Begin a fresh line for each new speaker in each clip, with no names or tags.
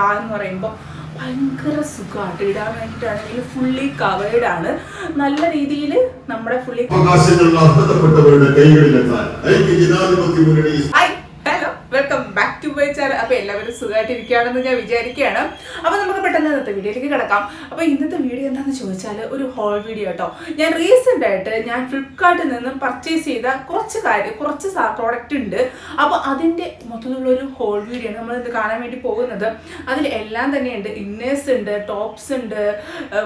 ബ്രാ എന്ന് പറയുമ്പോൾ ഭയങ്കര സുഖമായിട്ട് ഇടാൻ വേണ്ടിയിട്ടാണെങ്കിൽ ഫുള്ളി കവേർഡ് ആണ്. നല്ല രീതിയിൽ നമ്മുടെ fully hello welcome back channel അപ്പോൾ എല്ലാവരും സുഖമായിട്ടിരിക്കുകയാണെന്ന് ഞാൻ വിചാരിക്കുകയാണ്. അപ്പോൾ നമുക്ക് പെട്ടെന്ന് ഇന്നത്തെ വീഡിയോയിലേക്ക് കിടക്കാം. അപ്പോൾ ഇന്നത്തെ വീഡിയോ എന്താണെന്ന് ചോദിച്ചാൽ ഒരു ഹോൾ വീഡിയോ കേട്ടോ ഞാൻ റീസെന്റ് ആയിട്ട് ഞാൻ ഫ്ലിപ്കാർട്ടിൽ നിന്ന് പർച്ചേസ് ചെയ്ത കുറച്ച് കാര്യം കുറച്ച് പ്രോഡക്റ്റ് ഉണ്ട്. അപ്പോൾ അതിന്റെ മൊത്തത്തിലുള്ള ഒരു ഹോൾ വീഡിയോ നമ്മൾ ഇത് കാണാൻ വേണ്ടി പോകുന്നത്. അതിൽ എല്ലാം തന്നെയുണ്ട്. ഇന്നേഴ്സ് ഉണ്ട് ടോപ്സ് ഉണ്ട്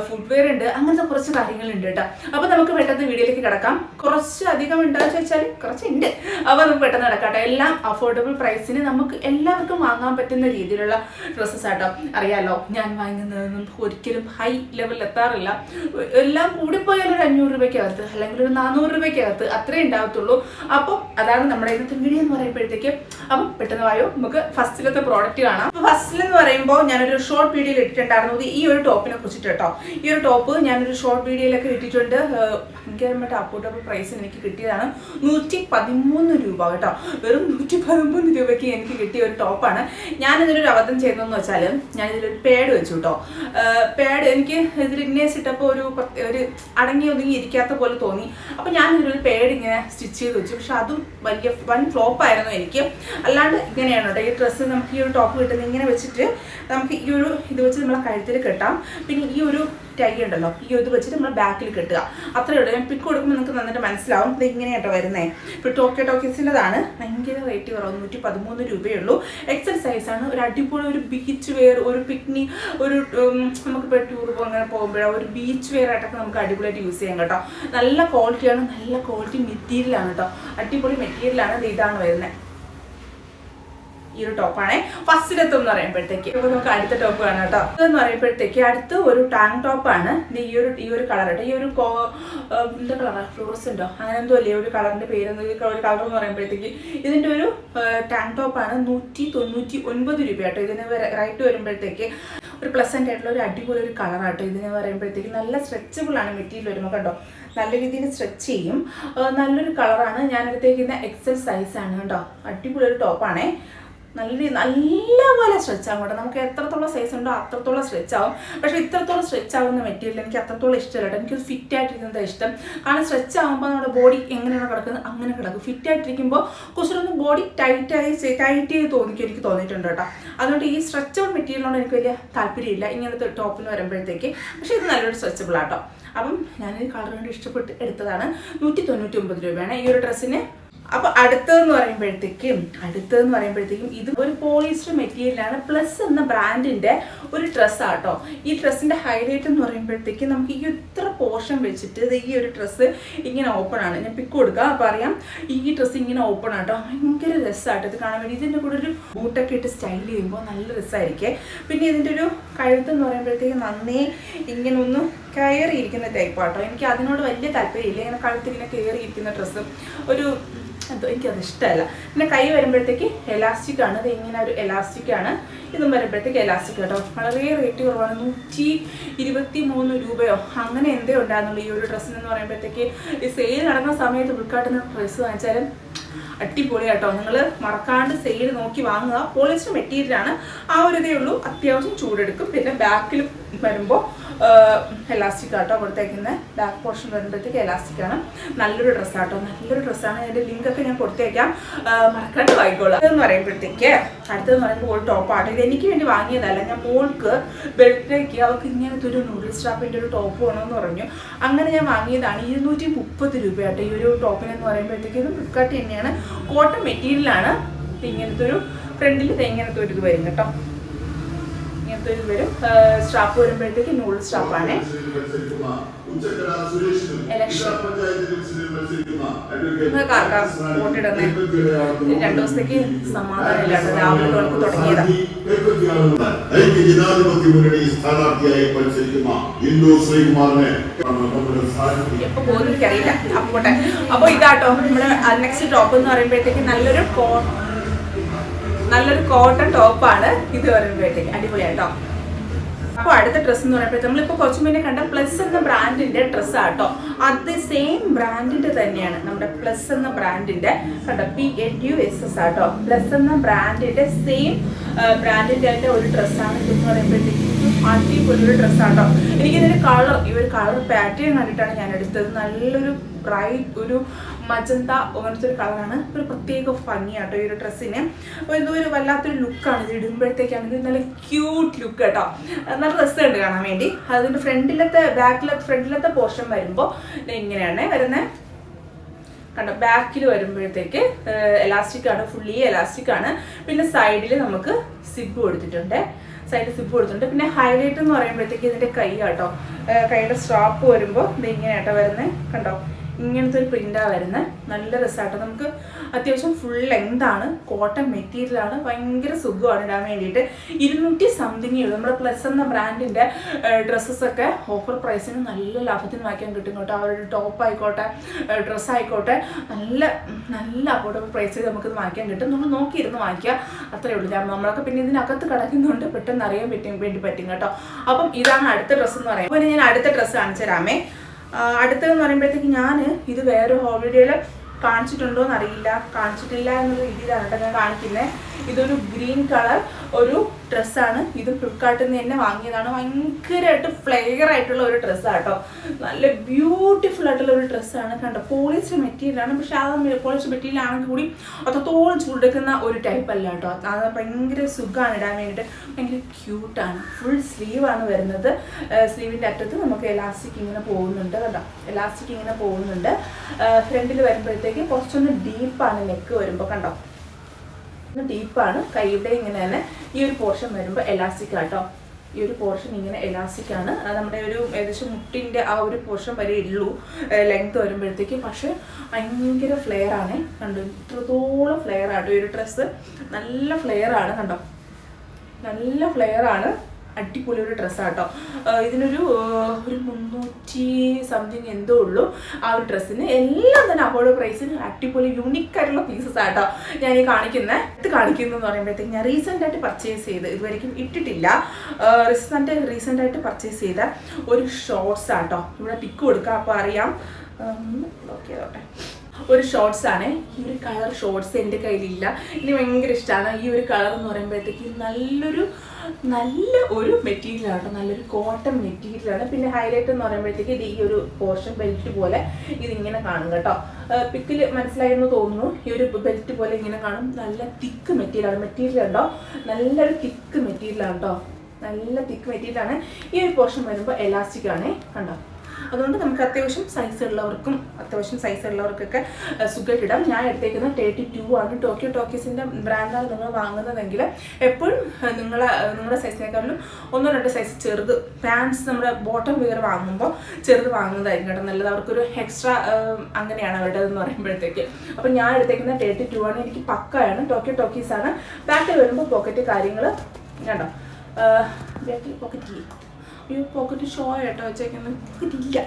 ഫുഡ്വെയർ ഉണ്ട് അങ്ങനത്തെ കുറച്ച് കാര്യങ്ങളുണ്ട് കേട്ടോ. അപ്പോൾ നമുക്ക് പെട്ടെന്ന് വീഡിയോയിലേക്ക് കിടക്കാം. കുറച്ച് അധികം ഉണ്ടാകുന്ന ചോദിച്ചാൽ കുറച്ച് ഉണ്ട് അപ്പോൾ നമുക്ക് പെട്ടെന്ന് കിടക്കാം എല്ലാം അഫോർഡബിൾ പ്രൈസിന് നമുക്ക് എല്ലാവർക്കും വാങ്ങാൻ പറ്റുന്ന രീതിയിലുള്ള ഡ്രസ്സസ് ആട്ടോ. അറിയാലോ ഞാൻ വാങ്ങുന്നതൊന്നും ഒരിക്കലും ഹൈ ലെവലിൽ എത്താറില്ല. എല്ലാം കൂടിപ്പോയാൽ ഒരു അഞ്ഞൂറ് രൂപയ്ക്കകത്ത് അല്ലെങ്കിൽ ഒരു നാനൂറ് രൂപയ്ക്കകത്ത് അത്രേ ഉണ്ടാകത്തുള്ളൂ. അപ്പം അതാണ് നമ്മുടെ ഇന്നത്തെ വീഡിയോ എന്ന് പറയുമ്പോഴത്തേക്ക്. അപ്പം പെട്ടെന്ന് വായോ നമുക്ക് ഫസ്റ്റിലത്തെ പ്രോഡക്റ്റ് കാണാം. ഫസ്റ്റിൽ എന്ന് പറയുമ്പോൾ ഞാനൊരു ഷോർട്ട് വീഡിയോയിൽ ഇട്ടിട്ടുണ്ടായിരുന്നു. ഈ ഒരു ടോപ്പിനെ കുറിച്ചിട്ട് കേട്ടോ. ഈ ഒരു ടോപ്പ് ഞാനൊരു ഷോർട്ട് വീഡിയോയിലൊക്കെ ഇട്ടിട്ടുണ്ട്. ഭയങ്കരമായിട്ട് അഫോർഡബിൾ പ്രൈസിന് എനിക്ക് കിട്ടിയതാണ് നൂറ്റി പതിമൂന്ന് രൂപ കേട്ടോ. വെറും നൂറ്റി പതിമൂന്ന് രൂപയ്ക്ക് എനിക്ക് കിട്ടിയ ഒരു ടോപ്പാണ്. ഞാൻ ഇതിലൊരു അബദ്ധം ചെയ്തതെന്ന് വെച്ചാൽ ഞാൻ ഇതിലൊരു പേഡ് വെച്ചു കേട്ടോ പേഡ് എനിക്ക് ഇതിൽ ഇന്നേസ് ഇട്ടപ്പോൾ ഒരു ഒരു അടങ്ങി ഒതുങ്ങി ഇരിക്കാത്ത പോലെ തോന്നി. അപ്പോൾ ഞാൻ ഇതിലൊരു പേഡ് ഇങ്ങനെ സ്റ്റിച്ച് ചെയ്ത് വെച്ചു. പക്ഷെ അതും വലിയ വൺ ഫ്ലോപ്പ് ആയിരുന്നു എനിക്ക്. അല്ലാണ്ട് ഇങ്ങനെയാണ് കേട്ടോ. ഈ ഡ്രസ്സ് നമുക്ക് ഈ ഒരു ടോപ്പ് കിട്ടുന്നത് ഇങ്ങനെ വെച്ചിട്ട് നമുക്ക് ഈ ഒരു ഇത് വെച്ച് നമ്മളെ കഴുത്തിൽ കെട്ടാം. പിന്നെ ഈ ഒരു ടൈ ഉണ്ടല്ലോ ഈ ഇത് വെച്ചിട്ട് നമ്മൾ ബാക്കിൽ കെട്ടുക. അത്രയേ ഉള്ളൂ. ഞാൻ പിക്ക് കൊടുക്കുമ്പോൾ നിങ്ങൾക്ക് നന്നായിട്ട് മനസ്സിലാവും. ഇത് ഇങ്ങനെയാട്ടോ വരുന്നത് ഇപ്പോൾ ടോക്കിയോ ടോക്കീസിന്റെതാണ് ഭയങ്കര റേറ്റ് കുറവ്. നൂറ്റി പതിമൂന്ന് രൂപയേ ഉള്ളൂ എക്സൽ സൈസാണ് ഒരു അടിപൊളി ഒരു ബീച്ച് വെയർ ഒരു പിക്നിക് ഒരു നമുക്ക് നമുക്കിപ്പോൾ ടൂർ അങ്ങനെ പോകുമ്പോഴോ ഒരു ബീച്ച് വെയർ ആയിട്ടൊക്കെ നമുക്ക് അടിപൊളിയായിട്ട് യൂസ് ചെയ്യാം കേട്ടോ. നല്ല ക്വാളിറ്റിയാണ് നല്ല ക്വാളിറ്റി മെറ്റീരിയലാണ് കേട്ടോ. അടിപൊളി മെറ്റീരിയലാണ് ഇത് ഇതാണ് വരുന്നത് ഈ ഒരു ടോപ്പാണേ ഫസ്റ്റിലെത്തും എന്ന് പറയുമ്പോഴത്തേക്ക്. നമുക്ക് അടുത്ത ടോപ്പ് കാണാം കേട്ടോ. ഇതെന്ന് പറയുമ്പോഴത്തേക്ക് അടുത്ത ഒരു ടാങ്ക് ടോപ്പാണ് ഈ ഒരു ഈ ഒരു കളർ കേട്ടോ ഈ ഒരു കോ എന്താ കളറാണ് ഫ്ലോറസ് ഉണ്ടോ? അങ്ങനെ എന്തോ അല്ലേ? ഒരു കളറിന്റെ പേര് ഒരു കളർ എന്ന് പറയുമ്പോഴത്തേക്ക്. ഇതിന്റെ ഒരു ടാങ്ക് ടോപ്പാണ് നൂറ്റി തൊണ്ണൂറ്റി ഒൻപത് രൂപ കേട്ടോ. ഇതിന് റൈറ്റ് വരുമ്പോഴത്തേക്ക് ഒരു പ്ലസന്റ് ആയിട്ടുള്ള ഒരു അടിപൊളി ഒരു കളറാട്ടോ ഇതിന് പറയുമ്പോഴത്തേക്ക് നല്ല സ്ട്രെച്ചബിൾ ആണ് മെറ്റീരിയൽ വരുമ്പോൾ കണ്ടോ? നല്ല രീതിയിൽ സ്ട്രെച്ച് ചെയ്യും. നല്ലൊരു കളറാണ് ഞാൻ എടുത്തേക്കുന്ന എക്സൽ ആണ് കേട്ടോ. അടിപൊളി ഒരു ടോപ്പാണേ നല്ല നല്ലപോലെ സ്ട്രെച്ച് ആകും കേട്ടോ. നമുക്ക് എത്രത്തോളം സൈസ് ഉണ്ടോ അത്രത്തോളം സ്ട്രെച്ച് ആവും. പക്ഷേ ഇത്രത്തോളം സ്ട്രെച്ച് ആവുന്ന മെറ്റീരിയൽ എനിക്ക് അത്രത്തോളം ഇഷ്ടമല്ല കേട്ടോ. എനിക്ക് ഫിറ്റ് ആയിട്ടിരിക്കുന്നത് ഇഷ്ടം. കാരണം സ്ട്രെച്ച് ആകുമ്പോൾ നമ്മുടെ ബോഡി എങ്ങനെയാണ് കിടക്കുന്നത് അങ്ങനെ കിടക്കും. ഫിറ്റ് ആയിട്ടിരിക്കുമ്പോൾ കുറച്ചൊന്ന് ബോഡി ടൈറ്റായി ടൈറ്റ് ചെയ്ത് തോന്നിക്കും എനിക്ക് തോന്നിയിട്ടുണ്ട് കേട്ടോ. അതുകൊണ്ട് ഈ സ്ട്രെച്ചബിൾ മെറ്റീരിയലിനോട് എനിക്ക് വലിയ താല്പര്യമില്ല ഇങ്ങനത്തെ ടോപ്പിന് വരുമ്പോഴത്തേക്ക്. പക്ഷേ ഇത് നല്ലൊരു സ്ട്രെച്ചബിൾ ആട്ടോ അപ്പം ഞാനൊരു കളർ കണ്ട് ഇഷ്ടപ്പെട്ട് എടുത്തതാണ്. നൂറ്റി തൊണ്ണൂറ്റി ഒമ്പത് രൂപയാണ്. ഈ ഒരു ഡ്രസ്സിന് അപ്പൊ അടുത്തതെന്ന് പറയുമ്പോഴത്തേക്കും അടുത്തതെന്ന് പറയുമ്പോഴത്തേക്കും ഇത് ഒരു പോളിസ്റ്റർ മെറ്റീരിയലാണ് പ്ലസ് എന്ന ബ്രാൻഡിന്റെ ഒരു ഡ്രസ്സ് ആട്ടോ. ഈ ഡ്രസ്സിന്റെ ഹൈലൈറ്റ് എന്ന് പറയുമ്പോഴത്തേക്കും നമുക്ക് ഈ ഇത്ര പോർഷൻ വെച്ചിട്ട് ഈ ഒരു ഡ്രസ്സ് ഇങ്ങനെ ഓപ്പൺ ആണ്. ഞാൻ പിക്ക് കൊടുക്കുക അപ്പൊ അറിയാം. ഈ ഡ്രസ്സ് ഇങ്ങനെ ഓപ്പൺ ആട്ടോ. ഭയങ്കര രസമാട്ടോ ഇത് കാണാൻ വേണ്ടി. ഇതിന്റെ കൂടെ ഒരു ബൂട്ടൊക്കെ ഇട്ട് സ്റ്റൈൽ ചെയ്യുമ്പോൾ നല്ല രസമായിരിക്കേ പിന്നെ ഇതിന്റെ ഒരു കഴുത്ത് എന്ന് പറയുമ്പോഴത്തേക്കും നന്നേ ഇങ്ങനെ ഒന്ന് കയറിയിരിക്കുന്ന ടൈപ്പാട്ടോ എനിക്ക് അതിനോട് വലിയ താല്പര്യമില്ല. ഇങ്ങനെ കഴുത്ത് ഇങ്ങനെ കയറിയിരിക്കുന്ന ഡ്രസ്സും ഒരു എന്തോ എനിക്കത് ഇഷ്ടമല്ല. പിന്നെ കൈ വരുമ്പോഴത്തേക്ക് എലാസ്റ്റിക് ആണ്. ഇത് ഇങ്ങനെ ഒരു എലാസ്റ്റിക് ആണ്. ഇതും വരുമ്പോഴത്തേക്ക് എലാസ്റ്റിക് കേട്ടോ. വളരെ റേറ്റ് കുറവാണ്. നൂറ്റി ഇരുപത്തി മൂന്ന് രൂപയോ അങ്ങനെ എന്തേ ഉണ്ടായിരുന്നുള്ളൂ ഈ ഒരു ഡ്രസ്സിനെന്ന് പറയുമ്പോഴത്തേക്ക്. ഈ സെയിൽ നടന്ന സമയത്ത് ഉൾക്കാട്ടുന്ന ഡ്രസ്സ് വാങ്ങിച്ചാലും അടിപൊളി കേട്ടോ. നിങ്ങൾ മറക്കാണ്ട് സെയിൽ നോക്കി വാങ്ങുക. പോളിസ്റ്റർ മെറ്റീരിയലാണ് ആ ഒരു ഇതേ ഉള്ളൂ. അത്യാവശ്യം ചൂടെടുക്കും. പിന്നെ ബാക്കിൽ വരുമ്പോൾ എലാസ്റ്റിക് ആട്ടോ കൊടുത്തേക്കുന്നത് ബാക്ക് പോർഷൻ വരുമ്പോഴത്തേക്ക് എലാസ്റ്റിക് ആണ്. നല്ലൊരു ഡ്രസ്സാട്ടോ നല്ലൊരു ഡ്രസ്സാണ് അതിന്റെ ലിങ്ക് ഒക്കെ ഞാൻ കൊടുത്തേക്കാം. മറക്കാണ്ട് വായിക്കോളാം അതെന്ന് പറയുമ്പോഴത്തേക്ക് അടുത്തതെന്ന് പറയുമ്പോൾ ഒരു ടോപ്പാട്ടോ ഇത് എനിക്ക് വേണ്ടി വാങ്ങിയതല്ല. ഞാൻ മോൾക്ക് ബെൽറ്റിലേക്ക് അവൾക്ക് ഇങ്ങനത്തെ ഒരു നൂഡിൽ സ്റ്റാപ്പിന്റെ ഒരു ടോപ്പ് വേണമെന്ന് പറഞ്ഞു. അങ്ങനെ ഞാൻ വാങ്ങിയതാണ്. ഇരുന്നൂറ്റി മുപ്പത് രൂപയാട്ടോ ഈ ഒരു ടോപ്പിനെന്ന് പറയുമ്പോഴത്തേക്ക്. ഇത് ഫ്ലിപ്കാർട്ട് തന്നെയാണ്. കോട്ടൺ മെറ്റീരിയലാണ് ഇങ്ങനത്തെ ഒരു ഫ്രണ്ടിൽ ഇങ്ങനത്തെ ഒരു ഇത് വരും കേട്ടോ. വരും. സ്റ്റാഫ് വരുമ്പോഴത്തേക്ക് നൂഡിൽ സ്റ്റാഫാണ് എനിക്കറിയില്ല. അപ്പൊ ഇതാട്ടോ. നമ്മുടെ നെക്സ്റ്റ് ടോപ്പ് എന്ന് പറയുമ്പോഴത്തേക്ക് നല്ലൊരു നല്ലൊരു കോട്ടൺ ടോപ്പാണ് ഇത് അടിപൊളിയാണ് അടിപൊളിയാട്ടോ അപ്പോൾ അടുത്ത ഡ്രസ്സ് എന്ന് പറയുമ്പോൾ നമ്മളിപ്പോൾ കുറച്ച് മുന്നേ കണ്ട പ്ലസ് എന്ന ബ്രാൻഡിന്റെ ഡ്രസ്സ് ആട്ടോ അത് സെയിം ബ്രാൻഡിന്റെ തന്നെയാണ്. നമ്മുടെ പ്ലസ് എന്ന ബ്രാൻഡിന്റെ കണ്ടോ P N U S S ആട്ടോ പ്ലസ് എന്ന ബ്രാൻഡിന്റെ സെയിം ബ്രാൻഡിന്റെ ആയിട്ട് ഒരു ഡ്രസ്സാണ് ഇതെന്ന് പറയുമ്പോഴത്തേക്കും അടിപൊളി ഒരു ഡ്രസ്സാട്ടോ എനിക്കിതിന്റെ കളർ ഈ ഒരു കളർ പാറ്റേൺ കണ്ടിട്ടാണ് ഞാൻ എടുത്തത്. നല്ലൊരു ബ്രൈറ്റ് ഒരു മജന്ത അങ്ങനത്തെ ഒരു കളറാണ് ഒരു പ്രത്യേക ഭംഗിയാട്ടോ ഈ ഒരു ഡ്രസ്സിന് അപ്പോൾ ഒരു വല്ലാത്തൊരു ലുക്കാണ് ഇത് ഇടുമ്പോഴത്തേക്കാണെങ്കിൽ നല്ല ക്യൂട്ട് ലുക്ക് കേട്ടോ. നല്ല രസമുണ്ട് കാണാൻ വേണ്ടി. അതിന്റെ ഫ്രണ്ടിലത്തെ ബാക്കിലത്തെ ഫ്രണ്ടിലത്തെ പോർഷൻ വരുമ്പോൾ ഇങ്ങനെയാണ് വരുന്നത് കണ്ടോ? ബാക്കിൽ വരുമ്പോഴത്തേക്ക് എലാസ്റ്റിക് ആണ്. ഫുള്ളി എലാസ്റ്റിക് ആണ്. പിന്നെ സൈഡിൽ നമുക്ക് സിബ് കൊടുത്തിട്ടുണ്ട്. സൈഡിൽ സിബ് കൊടുത്തിട്ടുണ്ട്. പിന്നെ ഹൈലൈറ്റ് എന്ന് പറയുമ്പോഴത്തേക്ക് ഇതിന്റെ കൈ കേട്ടോ കൈയുടെ സ്ട്രാപ്പ് വരുമ്പോൾ ഇത് ഇങ്ങനെയാട്ടോ വരുന്നത് കണ്ടോ? ഇങ്ങനത്തെ ഒരു പ്രിന്റാണ് വരുന്നത് നല്ല രസമായിട്ട് നമുക്ക് അത്യാവശ്യം ഫുൾ ലെങ്ത് ആണ്. കോട്ടൺ മെറ്റീരിയൽ ആണ്. ഭയങ്കര സുഖമാണ് ഇടാൻ വേണ്ടിയിട്ട്. ഇരുന്നൂറ്റി സംതിങ് ഉള്ളൂ. നമ്മുടെ പ്ലസ് എന്ന ബ്രാൻഡിന്റെ ഡ്രസ്സസൊക്കെ ഓഫർ പ്രൈസിന് നല്ല ലാഭത്തിന് വാങ്ങിക്കാൻ കിട്ടും കേട്ടോ. അവരുടെ ടോപ്പ് ആയിക്കോട്ടെ ഡ്രസ്സ് ആയിക്കോട്ടെ. നല്ല നല്ല അഫോർഡബിൾ പ്രൈസിൽ നമുക്കിത് വാങ്ങിക്കാൻ കിട്ടും. നമ്മൾ നോക്കിയിരുന്ന് വാങ്ങിക്കുക. അത്രേ ഉള്ളൂ. നമ്മളൊക്കെ പിന്നെ ഇതിനകത്ത് കിടക്കുന്നുണ്ട് പെട്ടെന്ന് അറിയാൻ പറ്റും വേണ്ടി പറ്റും കേട്ടോ. അപ്പം ഇതാണ് അടുത്ത ഡ്രസ്സ് എന്ന് പറയുമ്പോൾ ഞാൻ അടുത്ത ഡ്രസ്സ് കാണിച്ചു തരാമേ അടുത്തതെന്ന് പറയുമ്പോഴത്തേക്ക് ഞാൻ ഇത് വേറെ ഹോളിഡേയിൽ കാണിച്ചിട്ടുണ്ടോ എന്നറിയില്ല കാണിച്ചിട്ടില്ല എന്നുള്ള രീതിയിലാണ് കേട്ടോ ഞാൻ കാണിക്കുന്നത് ഇതൊരു ഗ്രീൻ കളർ ഒരു ഡ്രസ്സാണ്. ഇത് ഫ്ലിപ്കാർട്ടിൽ നിന്ന് തന്നെ വാങ്ങിയതാണ്. ഭയങ്കരമായിട്ട് ഫ്ലെയർ ആയിട്ടുള്ള ഒരു ഡ്രസ്സാണ് കേട്ടോ നല്ല ബ്യൂട്ടിഫുൾ ആയിട്ടുള്ള ഒരു ഡ്രസ്സാണ്. കണ്ടോ? പോളിസ്റ്റർ മെറ്റീരിയലാണ് പക്ഷെ അത് പോളിസ്റ്റർ മെറ്റീരിയൽ ആണെങ്കിൽ കൂടി അത്രത്തോളം ചൂടെടുക്കുന്ന ഒരു ടൈപ്പ് അല്ല കേട്ടോ. അത് ഭയങ്കര സുഖമാണ് ഇടാൻ വേണ്ടിയിട്ട്. ഭയങ്കര ക്യൂട്ടാണ് ഫുൾ സ്ലീവാണ് വരുന്നത്. സ്ലീവിന്റെ അറ്റത്ത് നമുക്ക് എലാസ്റ്റിക് ഇങ്ങനെ പോകുന്നുണ്ട്. കേട്ടോ എലാസ്റ്റിക് ഇങ്ങനെ പോകുന്നുണ്ട്. ഫ്രണ്ടിൽ വരുമ്പോഴത്തേക്ക് കുറച്ചൊന്ന് ഡീപ്പാണ് നെക്ക് വരുമ്പോൾ കണ്ടോ? ഡീപ്പാണ് കൈയുടെ ഇങ്ങനെ തന്നെ ഈ ഒരു പോർഷൻ വരുമ്പോൾ എലാസ്റ്റിക് ആട്ടോ ഈ ഒരു പോർഷൻ ഇങ്ങനെ എലാസ്റ്റിക് ആണ്. നമ്മുടെ ഒരു ഏകദേശം മുട്ടിന്റെ ആ ഒരു പോർഷൻ വരെ ഉള്ളൂ ലെങ്ത് വരുമ്പോഴത്തേക്കും. പക്ഷെ ഭയങ്കര ഫ്ലെയർ ആണ്. കണ്ടു? ഇത്രത്തോളം ഫ്ലെയർ ആട്ടോ ഈ ഒരു ഡ്രസ്സ് നല്ല ഫ്ലെയർ ആണ് കണ്ടോ? നല്ല ഫ്ലെയർ ആണ്. അടിപൊളി ഒരു ഡ്രസ്സാട്ടോ. ഇതിനൊരു ഒരു മുന്നൂറ്റി സംതിങ് എന്തോ ഉള്ളൂ. ആ ഒരു ഡ്രസ്സിന് എല്ലാം തന്നെ അപ്പോഴോ പ്രൈസിന് അടിപൊളി യൂണിക് ആയിട്ടുള്ള പീസസ് ആട്ടോ ഞാൻ ഈ കാണിക്കുന്നത് ഇത് കാണിക്കുന്നു എന്ന് പറയുമ്പോഴത്തേക്ക് ഞാൻ റീസെന്റ് ആയിട്ട് പർച്ചേസ് ചെയ്ത് ഇതുവരെയും ഇട്ടിട്ടില്ല. റീസെന്റ് റീസെന്റ് ആയിട്ട് പർച്ചേസ് ചെയ്ത ഒരു ഷോർട്സ് ആട്ടോ. ഇവിടെ പിക്ക് കൊടുക്കാം അപ്പോൾ അറിയാം. ഓക്കെ ചെയ്തോട്ടെ. ഒരു ഷോർട്സ് ആണ്. ഈ ഒരു കളർ ഷോർട്സ് എന്റെ കയ്യിലില്ല. ഇനി ഭയങ്കര ഇഷ്ടമാണ് ഈ ഒരു കളർ എന്ന് പറയുമ്പോഴത്തേക്ക് നല്ലൊരു നല്ല ഒരു മെറ്റീരിയൽ ആണ് നല്ലൊരു കോട്ടൺ മെറ്റീരിയൽ ആണ്. പിന്നെ ഹൈലൈറ്റ് എന്ന് പറയുമ്പോഴത്തേക്ക് ഇത് ഈ ഒരു പോർഷൻ ബെൽറ്റ് പോലെ ഇതിങ്ങനെ കാണും കേട്ടോ. പിക്കിൽ മനസ്സിലായെന്ന് തോന്നുന്നു. ഈ ഒരു ബെൽറ്റ് പോലെ ഇങ്ങനെ കാണും. നല്ല തിക്ക് മെറ്റീരിയൽ ആണ്. മെറ്റീരിയൽ ഉണ്ടോ? നല്ലൊരു തിക്ക് മെറ്റീരിയൽ ആണ് കേട്ടോ. നല്ല തിക്ക് മെറ്റീരിയൽ ആണ്. ഈ ഒരു പോർഷൻ വരുമ്പോൾ എലാസ്റ്റിക് ആണ്. കണ്ടോ? അതുകൊണ്ട് നമുക്ക് അത്യാവശ്യം സൈസ് ഉള്ളവർക്കും അത്യാവശ്യം സൈസ് ഉള്ളവർക്കൊക്കെ സുഖമായിട്ട് ഇടാം ഞാൻ എടുത്തേക്കുന്നത് തേർട്ടി ടു ആണ്. ടോക്കിയോ ടോക്കീസിന്റെ ബ്രാൻഡാണ് നിങ്ങൾ വാങ്ങുന്നതെങ്കിൽ എപ്പോഴും നിങ്ങളെ നിങ്ങളുടെ സൈസിനേക്കാളും ഒന്നോ രണ്ടോ സൈസ് ചെറുത് പാൻസ് നമ്മുടെ ബോട്ടം വെയർ വാങ്ങുമ്പോൾ ചെറുത് വാങ്ങുന്നതായിരിക്കും കേട്ടോ നല്ലത്. അവർക്കൊരു എക്സ്ട്രാ അങ്ങനെയാണ് അവരുടെ എന്ന് പറയുമ്പോഴത്തേക്ക്. അപ്പം ഞാൻ എടുത്തേക്കുന്ന തേർട്ടി ടു ആണ്. എനിക്ക് പക്കയാണ്. ടോക്കിയോ ടോക്കീസാണ്. ബാക്കിൽ വരുമ്പോൾ പോക്കറ്റ് കാര്യങ്ങൾ കണ്ടോ? ബാക്കിൽ പോക്കറ്റ് ഈ പോക്കറ്റ് ഷോ ആയിട്ടോ വെച്ചേക്കുന്നത് പോക്കറ്റ് ഇല്ല.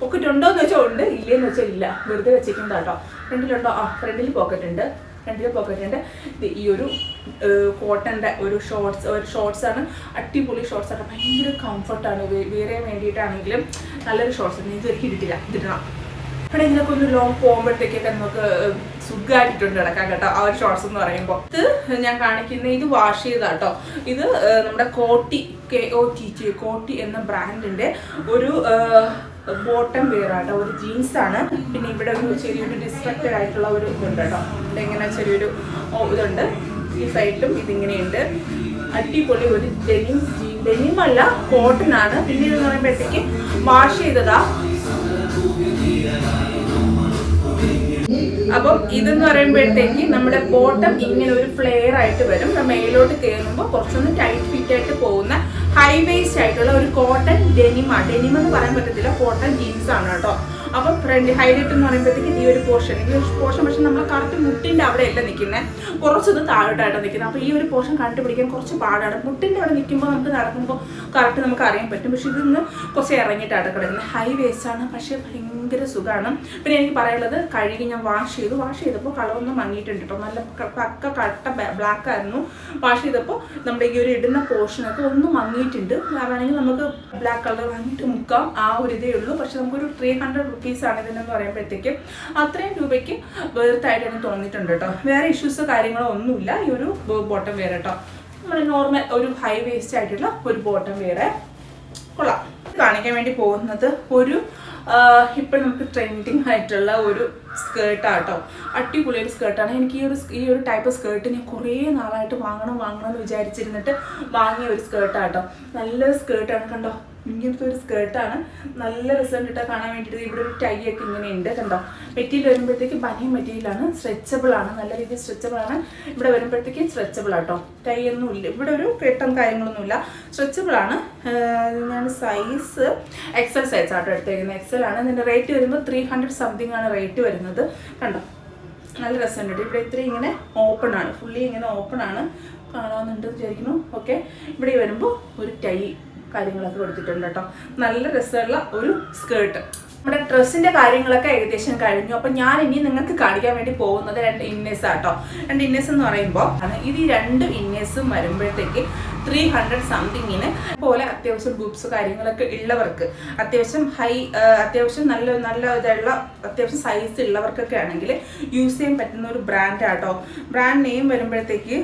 പോക്കറ്റ് ഉണ്ടോ എന്ന് വെച്ചാൽ ഉണ്ട്. ഇല്ലയെന്ന് വെച്ചാൽ ഇല്ല. വെറുതെ വെച്ചേക്കുന്നത് കേട്ടോ ഫ്രണ്ടിലുണ്ടോ? ആ ഫ്രണ്ടിൽ പോക്കറ്റ് ഉണ്ട്. ഫ്രണ്ടിൽ പോക്കറ്റ് ഉണ്ട്. ഈ ഒരു കോട്ടന്റെ ഒരു ഷോർട്സ് ഒരു ഷോർട്സാണ് അടിപൊളി ഷോർട്സ് ആണ്. ഭയങ്കര കംഫർട്ടാണ് വേറെ വേണ്ടിയിട്ടാണെങ്കിലും നല്ലൊരു ഷോർട്സ് ഇത് ഇരിക്കില്ല ഇതിടണം. ഇവിടെ ഇതിനൊക്കെ ഒന്ന് ലോങ് പോകുമ്പോഴത്തേക്കൊക്കെ നമുക്ക് സുഖമായിട്ടുണ്ട് കിടക്കാൻ കേട്ടോ. ആ ഒരു ഷോർട്സ് എന്ന് പറയുമ്പോൾ ഇത് ഞാൻ കാണിക്കുന്ന ഇത് വാഷ് ചെയ്താട്ടോ ഇത് നമ്മുടെ Kotty K O T T Kotty എന്ന ബ്രാൻഡിന്റെ ഒരു ബോട്ടം വെയർ ആട്ടോ. ഒരു ജീൻസ് ആണ്. പിന്നെ ഇവിടെ ഒരു ചെറിയൊരു ഡിസ്ട്രക്റ്റഡ് ആയിട്ടുള്ള ഒരു ഇതുണ്ട് കേട്ടോ. ഇവിടെ ഇങ്ങനെ ചെറിയൊരു ഇതുണ്ട്. ഈ സൈഡിലും ഇതിങ്ങനെയുണ്ട്. അടിപൊളി ഒരു ഡെനിം ഡെനിം അല്ല കോട്ടൺ ആണ്. പിന്നെ ഇത് പറയുമ്പോഴത്തേക്ക് വാഷ് ചെയ്തതാ. അപ്പം ഇതെന്ന് പറയുമ്പോഴത്തേക്ക് നമ്മുടെ ബോട്ടം ഇങ്ങനെ ഒരു ഫ്ലെയർ ആയിട്ട് വരും. മേലോട്ട് കയറുമ്പോൾ കുറച്ചൊന്ന് ടൈറ്റ് ഫിറ്റ് ആയിട്ട് പോകുന്ന ഹൈ വേസ്റ്റ് ആയിട്ടുള്ള ഒരു കോട്ടൺ ഡെനിമ ഡെനിം എന്ന് പറയാൻ പറ്റത്തില്ല. കോട്ടൺ ജീൻസ് ആണ് കേട്ടോ. അപ്പം ഫ്രണ്ട് ഹൈലൈറ്റ് എന്ന് പറയുമ്പോഴത്തേക്ക് ഈ ഒരു പോർഷൻ ഈ ഒരു പോർഷൻ പക്ഷേ നമ്മൾ കറക്റ്റ് മുട്ടിന്റെ അവിടെ അല്ല നിൽക്കുന്നത് കുറച്ചൊന്ന് താഴോട്ടായിട്ടാണ് നിൽക്കുന്നത് അപ്പോൾ ഈ ഒരു പോർഷൻ കണ്ടുപിടിക്കാൻ കുറച്ച് പാടാണ്. മുട്ടിന്റെ അവിടെ നിൽക്കുമ്പോൾ നമുക്ക് നടക്കുമ്പോൾ കറക്റ്റ് നമുക്ക് അറിയാൻ പറ്റും. പക്ഷേ ഇതിന്ന് കുറച്ച് ഇറങ്ങിയിട്ടാണ് കിടക്കുന്നത് ഹൈ വേസ്റ്റാണ് പക്ഷേ ഭയങ്കര സുഖമാണ് പിന്നെ എനിക്ക് പറയാനുള്ളത് കഴുകി ഞാൻ വാഷ് ചെയ്തു. വാഷ് ചെയ്തപ്പോൾ കളറൊന്നും മങ്ങിയിട്ടുണ്ട് കേട്ടോ നല്ല പക്ക കട്ട ബ്ലാക്ക് ആയിരുന്നു. വാഷ് ചെയ്തപ്പോൾ നമ്മുടെ ഈ ഒരു ഇടുന്ന പോർഷനൊക്കെ ഒന്ന് മങ്ങിയിട്ടുണ്ട്. വേണമെങ്കിൽ നമുക്ക് ബ്ലാക്ക് കളർ വാങ്ങിയിട്ട് മുക്കാം. ആ ഒരു ഇതേ ഉള്ളൂ. പക്ഷേ നമുക്കൊരു ത്രീ ഹൺഡ്രഡ് റുപ്പീസാണ് ഇതിനെന്ന് പറയുമ്പോഴത്തേക്കും അത്രയും രൂപയ്ക്ക് വേർത്തായിട്ട് എനിക്ക് തോന്നിയിട്ടുണ്ട് കേട്ടോ വേറെ ഇഷ്യൂസ് കാര്യങ്ങളോ ഒന്നുമില്ല. ഈ ഒരു ബോട്ടം വേറെ കേട്ടോ നമ്മുടെ നോർമൽ ഒരു ഹൈ വേസ്റ്റ് ആയിട്ടുള്ള ഒരു ബോട്ടം വേറെ കൊള്ളാം. കാണിക്കാൻ വേണ്ടി പോകുന്നത് ഒരു ഇപ്പം നമുക്ക് ട്രെൻഡിങ് ആയിട്ടുള്ള ഒരു സ്കേർട്ടാട്ടോ അടിപൊളി ഒരു സ്കേർട്ടാണ് എനിക്ക് ഈ ഒരു ഈ ഒരു ടൈപ്പ് സ്കേർട്ട് ഞാൻ കുറേ നാളായിട്ട് വാങ്ങണം വാങ്ങണം എന്ന് വിചാരിച്ചിരുന്നിട്ട് വാങ്ങിയ ഒരു സ്കേർട്ടാട്ടോ നല്ലൊരു സ്കേർട്ടാണ് കണ്ടോ. ഇങ്ങനത്തെ ഒരു സ്കേർട്ടാണ് നല്ല റിസൾട്ട് ഇട്ടാൽ കാണാൻ വേണ്ടിയിട്ട് ഇവിടെ ഒരു ടൈ ഒക്കെ ഇങ്ങനെ ഉണ്ട് കണ്ടോ? മെറ്റീരിയൽ വരുമ്പോഴത്തേക്ക് ബനിയൻ മെറ്റീരിയലാണ് സ്ട്രെച്ചബിൾ ആണ്. നല്ല രീതിയിൽ സ്ട്രെച്ചബിൾ ആണ്. ഇവിടെ വരുമ്പോഴത്തേക്ക് സ്ട്രെച്ചബിൾ ആട്ടോ. ടൈ ഒന്നും ഇല്ല. ഇവിടെ ഒരു കെട്ടും കാര്യങ്ങളൊന്നുമില്ല സ്ട്രെച്ചബിൾ ആണ്. ഞാൻ സൈസ് എക്സൽ സൈസ് ആട്ടോ എടുത്തേക്കുന്നത്. എക്സൽ ആണ്. ഇതിന്റെ റേറ്റ് വരുമ്പോൾ ത്രീ ഹൺഡ്രഡ് സംതിങ് ആണ് റേറ്റ് വരുന്നത്. കണ്ടോ? നല്ല രസമുണ്ട് ഇവിടെ ഇത്രയും ഇങ്ങനെ ഓപ്പൺ ആണ്. ഫുള്ളി ഇങ്ങനെ ഓപ്പൺ ആണ്. കാണാവുന്നുണ്ട് വിചാരിക്കുന്നു. ഓക്കെ ഇവിടെ വരുമ്പോൾ ഒരു ടൈ കാര്യങ്ങളൊക്കെ കൊടുത്തിട്ടുണ്ട് കേട്ടോ. നല്ല രസമുള്ള ഒരു സ്കേർട്ട് നമ്മുടെ ഡ്രസ്സിന്റെ കാര്യങ്ങളൊക്കെ ഏകദേശം കഴിഞ്ഞു. അപ്പൊ ഞാൻ ഇനി നിങ്ങൾക്ക് കാണിക്കാൻ വേണ്ടി പോകുന്നത് രണ്ട് ഇന്നേഴ്സ് ആട്ടോ രണ്ട് ഇന്നേഴ്സ് എന്ന് പറയുമ്പോൾ ഇത് ഈ രണ്ട് ഇന്നേഴ്സും വരുമ്പോഴത്തേക്ക് ത്രീ ഹൺഡ്രഡ് സംതിങ്ങിന് പോലെ അത്യാവശ്യം ബുക്സ് കാര്യങ്ങളൊക്കെ ഉള്ളവർക്ക് അത്യാവശ്യം ഹൈ അത്യാവശ്യം നല്ല നല്ല ഇതുള്ള അത്യാവശ്യം സൈസ് ഉള്ളവർക്കൊക്കെ ആണെങ്കിൽ യൂസ് ചെയ്യാൻ പറ്റുന്ന ഒരു ബ്രാൻഡ് ആട്ടോ ബ്രാൻഡ് നെയിം വരുമ്പോഴത്തേക്ക്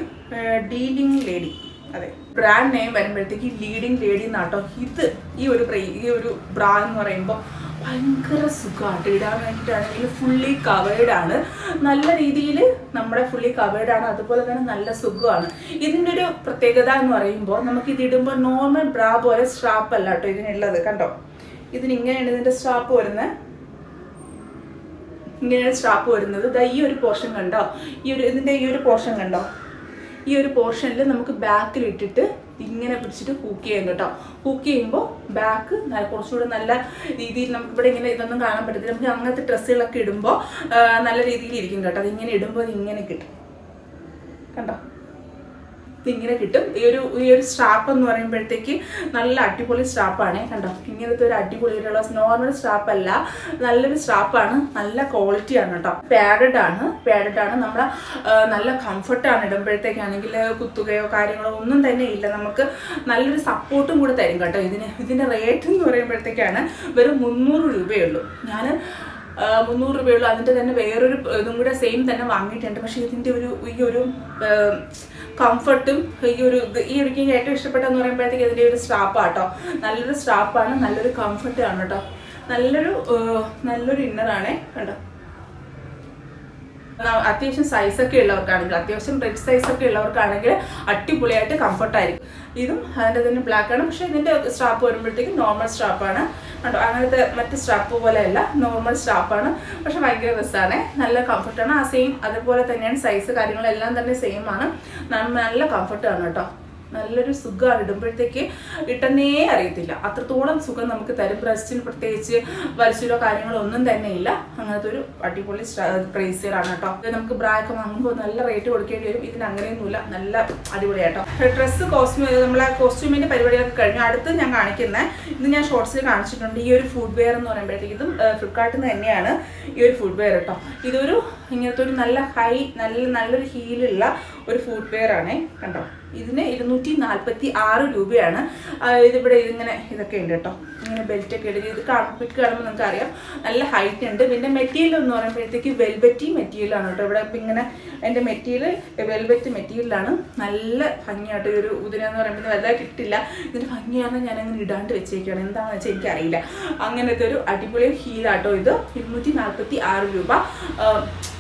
ഡീലിംഗ് ലേഡി അതെ. ബ്രാൻഡ് നെയിം വരുമ്പോഴത്തേക്ക് ലീഡിങ് ലേഡി എന്നാട്ടോ ഇത് ഈ ഒരു ഈ ഒരു ബ്രാ എന്ന് പറയുമ്പോൾ ഭയങ്കര സുഖമായിട്ട് ഇടാൻ വേണ്ടിയിട്ടാണെങ്കിൽ ഫുള്ളി കവേർഡ് ആണ്. നല്ല രീതിയിൽ നമ്മുടെ ഫുള്ളി കവേർഡ് ആണ്. അതുപോലെ തന്നെ നല്ല സുഖമാണ്. ഇതിന്റെ ഒരു പ്രത്യേകത എന്ന് പറയുമ്പോൾ നമുക്ക് ഇത് ഇടുമ്പോൾ നോർമൽ ബ്രാ പോലെ സ്ട്രാപ്പ് അല്ല കേട്ടോ ഇതിനുള്ളത്. കണ്ടോ? ഇതിന് ഇങ്ങനെയാണ് ഇതിന്റെ സ്ട്രാപ്പ് വരുന്നത്. ഇങ്ങനെയാണ് സ്ട്രാപ്പ് വരുന്നത്. ദാ ഈ ഒരു പോർഷൻ കണ്ടോ? ഈ ഒരു ഇതിന്റെ ഈ ഒരു പോർഷൻ കണ്ടോ? ഈ ഒരു പോർഷനിൽ നമുക്ക് ബാക്കിൽ ഇട്ടിട്ട് ഇങ്ങനെ പിടിച്ചിട്ട് കുക്ക് ചെയ്യാം കേട്ടോ. കുക്ക് ചെയ്യുമ്പോൾ ബാക്ക് കുറച്ചുകൂടെ നല്ല രീതിയിൽ നമുക്ക് ഇവിടെ ഇങ്ങനെ ഇതൊന്നും കാണാൻ പറ്റത്തില്ല. നമുക്ക് അങ്ങനത്തെ ഡ്രസ്സുകളൊക്കെ ഇടുമ്പോൾ നല്ല രീതിയിൽ ഇരിക്കും കേട്ടോ. അതിങ്ങനെ ഇടുമ്പോൾ ഇങ്ങനെ കിട്ടും. കണ്ടോ? ഇങ്ങനെ കിട്ടും. ഈ ഒരു ഈ ഒരു സ്ട്രാപ്പ് എന്ന് പറയുമ്പോഴത്തേക്ക് നല്ല അടിപൊളി സ്ട്രാപ്പാണ് കണ്ടോ? ഇങ്ങനത്തെ ഒരു അടിപൊളിയായിട്ടുള്ള നോർമൽ സ്ട്രാപ്പ് അല്ല. നല്ലൊരു സ്ട്രാപ്പാണ് നല്ല ക്വാളിറ്റി ആണ് കേട്ടോ. പാഡഡ് ആണ്. പാഡഡ് ആണ്. നമ്മൾ നല്ല കംഫർട്ടാണ് ഇടുമ്പോഴത്തേക്കാണെങ്കിൽ കുത്തുകയോ കാര്യങ്ങളോ ഒന്നും തന്നെ ഇല്ല. നമുക്ക് നല്ലൊരു സപ്പോർട്ടും കൂടെ തരും കേട്ടോ ഇതിന്. ഇതിന്റെ റേറ്റ് എന്ന് പറയുമ്പോഴത്തേക്കാണ് വെറും മുന്നൂറ് രൂപയേ ഉള്ളൂ. ഞാൻ മുന്നൂറ് രൂപയുള്ളൂ. അതിന്റെ തന്നെ വേറൊരു ഇതും കൂടെ സെയിം തന്നെ വാങ്ങിയിട്ടുണ്ട്. പക്ഷേ ഇതിന്റെ ഒരു ഈ ഒരു കംഫർട്ടും ഈ ഒരു ഈ എനിക്ക് ഏറ്റവും ഇഷ്ടപ്പെട്ടെന്ന് പറയുമ്പോഴത്തേക്ക് ഇതിന്റെ ഒരു സ്ട്രാപ്പാട്ടോ നല്ലൊരു സ്ട്രാപ്പാണ് നല്ലൊരു കംഫർട്ടാണ് കേട്ടോ നല്ലൊരു നല്ലൊരു ഇന്നറാണേ കണ്ടോ? അത്യാവശ്യം സൈസ് ഒക്കെ ഉള്ളവർക്കാണെങ്കിൽ അത്യാവശ്യം റെഡ് സൈസ് ഒക്കെ ഉള്ളവർക്കാണെങ്കിൽ അടിപൊളിയായിട്ട് കംഫർട്ടായിരിക്കും ഇതും അതിന്റെ തന്നെ ആണ്. പക്ഷേ ഇതിന്റെ സ്ട്രാപ്പ് വരുമ്പോഴത്തേക്കും നോർമൽ സ്ട്രാപ്പാണ് കണ്ടോ? അങ്ങനത്തെ മറ്റ് സ്ട്രാപ്പ് പോലെയല്ല നോർമൽ സ്ട്രാപ്പാണ് പക്ഷെ ഭയങ്കര രസമാണ് നല്ല കംഫർട്ടാണ് ആ സെയിം അതുപോലെ തന്നെയാണ് സൈസ് കാര്യങ്ങളെല്ലാം തന്നെ സെയിം ആണ്. നല്ല കംഫർട്ടാണ് കേട്ടോ. നല്ലൊരു സുഖമാണ്. ഇടുമ്പോഴത്തേക്ക് ഇട്ടെന്നേ അറിയത്തില്ല. അത്രത്തോളം സുഖം നമുക്ക് തരും. ബ്രസ്റ്റിന് പ്രത്യേകിച്ച് വലിച്ചിലോ കാര്യങ്ങളോ ഒന്നും തന്നെ ഇല്ല. അങ്ങനത്തെ ഒരു അടിപൊളി പ്രൈസിയറാണ് കേട്ടോ. ഇത് നമുക്ക് ബ്രാ ഒക്കെ വാങ്ങുമ്പോൾ നല്ല റേറ്റ് കൊടുക്കേണ്ടി വരും. ഇതിന് അങ്ങനെയൊന്നുമില്ല. നല്ല അടിപൊളിയാട്ടോ. ഡ്രസ്സ് കോസ്റ്റ്യൂം നമ്മളെ കോസ്റ്റ്യൂമിന്റെ പരിപാടികളൊക്കെ കഴിഞ്ഞു അടുത്ത് ഞാൻ കാണിക്കുന്നത് ഇത് ഞാൻ ഷോർട്സിൽ കാണിച്ചിട്ടുണ്ട്. ഈ ഒരു ഫുഡ് വെയർ എന്ന് പറയുമ്പോഴത്തേക്ക് ഇതും ഫ്ലിപ്കാർട്ടിൽ നിന്ന് തന്നെയാണ് ഈ ഒരു ഫുഡ് വെയർ കേട്ടോ. ഇതൊരു ഇങ്ങനത്തെ ഒരു നല്ല ഹൈ നല്ല നല്ലൊരു ഹീലുള്ള ഒരു ഫുഡ് വെയർ ആണേ. കണ്ടോ? ഇതിന് ഇരുന്നൂറ്റി നാൽപ്പത്തി ആറ് രൂപയാണ് ഇതിവിടെ ഇതിങ്ങനെ ഇതൊക്കെ ഉണ്ട് കേട്ടോ. ഇങ്ങനെ ബെൽറ്റ് ഒക്കെ ഇടുക. ഇത് കാണുമ്പോൾ കാണുമ്പോൾ നിങ്ങൾക്ക് അറിയാം നല്ല ഹൈറ്റ് ഉണ്ട്. പിന്നെ മെറ്റീരിയൽ എന്ന് പറയുമ്പോഴത്തേക്ക് വെൽവെറ്റി മെറ്റീരിയലാണ് കേട്ടോ. ഇവിടെ ഇങ്ങനെ എന്റെ മെറ്റീരിയൽ വെൽവെറ്റ് മെറ്റീരിയലാണ് നല്ല ഭംഗിയായിട്ട് ഒരു എന്ന് പറയുമ്പോൾ വലുതായിട്ട് കിട്ടില്ല ഇതിന്റെ ഭംഗിയാണ് ഞാൻ അങ്ങനെ ഇടാണ്ട് വെച്ചേക്കാണ് എന്താണെന്ന് വെച്ചാൽ എനിക്കറിയില്ല. അങ്ങനത്തെ ഒരു അടിപൊളി ഹീലാട്ടോ ഇത്. ഇരുന്നൂറ്റി നാൽപ്പത്തി ആറ് രൂപ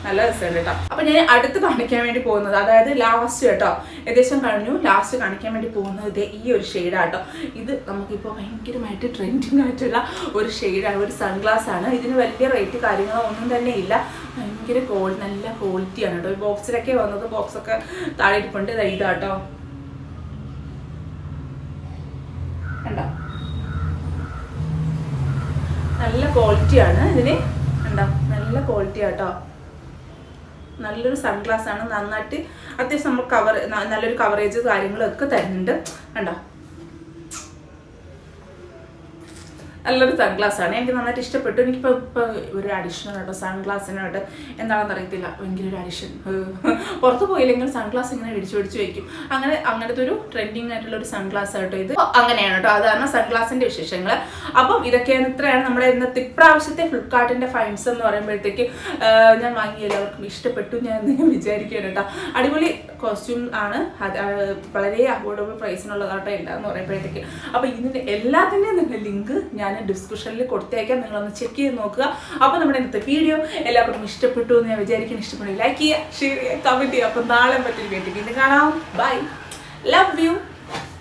നല്ല രസമുണ്ട് കേട്ടോ അപ്പൊ ഞാൻ അടുത്ത് കാണിക്കാൻ വേണ്ടി പോകുന്നത് അതായത് ലാസ്റ്റ് കേട്ടോ ഏകദേശം കഴിഞ്ഞു ലാസ്റ്റ് കാണിക്കാൻ വേണ്ടി പോകുന്നത് ദേ ഈ ഒരു ഷെയ്ഡാട്ടോ ഇത് നമുക്കിപ്പോൾ ഭയങ്കരമായിട്ട് ട്രെൻഡിങ് ആയിട്ടുള്ള ഒരു ഷെയ്ഡാണ് ഒരു സൺഗ്ലാസ് ആണ്. ഇതിന് വലിയ റേറ്റ് കാര്യങ്ങളോ ഒന്നും തന്നെ ഇല്ല. ഭയങ്കര ക്വാളി നല്ല ക്വാളിറ്റിയാണ് കേട്ടോ ബോക്സിലൊക്കെ വന്നത് ബോക്സൊക്കെ താഴെ ഇരിപ്പുണ്ട്. ഇതാ ഇതാട്ടോ കണ്ടോ? നല്ല ക്വാളിറ്റിയാണ് ഇതിന് ഉണ്ടോ നല്ല ക്വാളിറ്റി ആട്ടോ നല്ലൊരു സൺഗ്ലാസ് ആണ് നന്നായിട്ട് അത്യാവശ്യം നമ്മൾ കവർ നല്ലൊരു കവറേജ് കാര്യങ്ങളൊക്കെ തരുന്നുണ്ട്. കണ്ടോ? നല്ലൊരു സൺഗ്ലാസ് ആണ്. എനിക്ക് നന്നായിട്ട് ഇഷ്ടപ്പെട്ടു. എനിക്കിപ്പോൾ ഇപ്പോൾ ഒരു അഡിഷൻ കേട്ടോ സൺഗ്ലാസിനോട്ട് എന്താണെന്ന് അറിയത്തില്ല. ഭയങ്കര ഒരു അഡിഷൻ പുറത്ത് പോയില്ലെങ്കിൽ സൺഗ്ലാസ് ഇങ്ങനെ ഇടിച്ചു പിടിച്ച് വയ്ക്കും അങ്ങനെ അങ്ങനത്തെ ഒരു ട്രെൻഡിങ് ആയിട്ടുള്ള ഒരു സൺഗ്ലാസ് ആട്ടോ ഇത്. അങ്ങനെയാണ് കേട്ടോ അതാണ് സൺഗ്ലാസിന്റെ വിശേഷങ്ങൾ അപ്പം ഇതൊക്കെയാണ് ഇത്രയാണ് നമ്മുടെ ഇന്നത്തെ ഇപ്രാവശ്യത്തെ ഫ്ലിപ്കാർട്ടിന്റെ ഫൈൻസ് എന്ന് പറയുമ്പോഴത്തേക്ക് ഞാൻ വാങ്ങി എല്ലാവർക്കും ഇഷ്ടപ്പെട്ടു. ഞാൻ വിചാരിക്കുകയാണ് കേട്ടോ അടിപൊളി കോസ്റ്റ്യൂം ആണ്. വളരെ അഫോർഡബിൾ പ്രൈസിനുള്ളതാട്ടോ എന്താന്ന് പറയുമ്പോഴത്തേക്ക്. അപ്പോൾ ഇതിന്റെ എല്ലാത്തിന്റെയും ലിങ്ക് ഞാൻ ഡിസ്ക്രിപ്ഷനിൽ കൊടുത്തേക്കാം. നിങ്ങളൊന്ന് ചെക്ക് ചെയ്ത് നോക്കുക. അപ്പോൾ നമ്മുടെ ഇന്നത്തെ വീഡിയോ എല്ലാവർക്കും ഇഷ്ടപ്പെട്ടു എന്ന് ഞാൻ വിചാരിക്കുന്നു. ഇഷ്ടപ്പെടും ലൈക്ക് ചെയ്യുക ഷെയർ ചെയ്യുക കമന്റ് ചെയ്യുക. അപ്പോൾ നാളെ പറ്റി വീട്ടിൽ പിന്നെ കാണാം. Bye love you